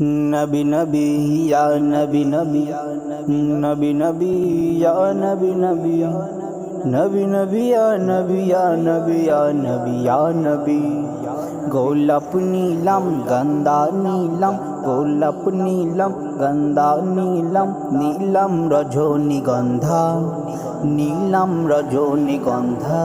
নবী নবী, ইয়া নবী নবী নবী নবী, ইয়া নবী নবী নবী নবী, ইয়া নবী ইয়া নবী ইয়া নবী ইয়া নবী। গোলাপ নীলাম গন্ধা নীলাম, গোলাপ নীলাম গন্ধা নীলাম নীলাম রজনীগন্ধা নীলাম রজনীগন্ধা।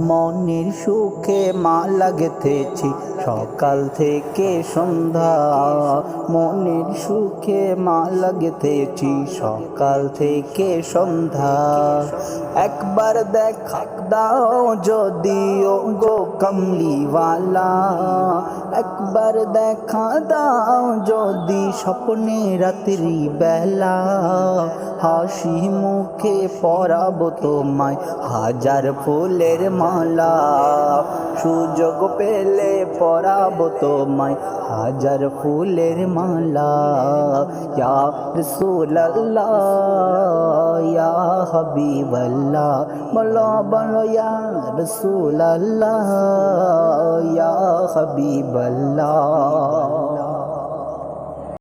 মনের সুখে মা লাগতেছি। সকাল থেকে সন্ধ্যা, মনের সুখে মা লাগতেছি। সকাল থেকে সন্ধ্যা, একবার দেখা দাও যদিও গো কমলিওয়ালা। একবার দেখা দাও যদি স্বপ্নে রাত্রি বেলা। হাসি মুখে পরাবো তোমায়, হাজার ফুলের মালা। সুযোগ পেলে পরাবো তোমায় হাজার ফুলের মালা। ইয়া রসুল্লাহ ইয়া হাবিবাল্লাহ বলো বলো ইয়া রসুল্লাহ ইয়া হাবিবাল্লাহ।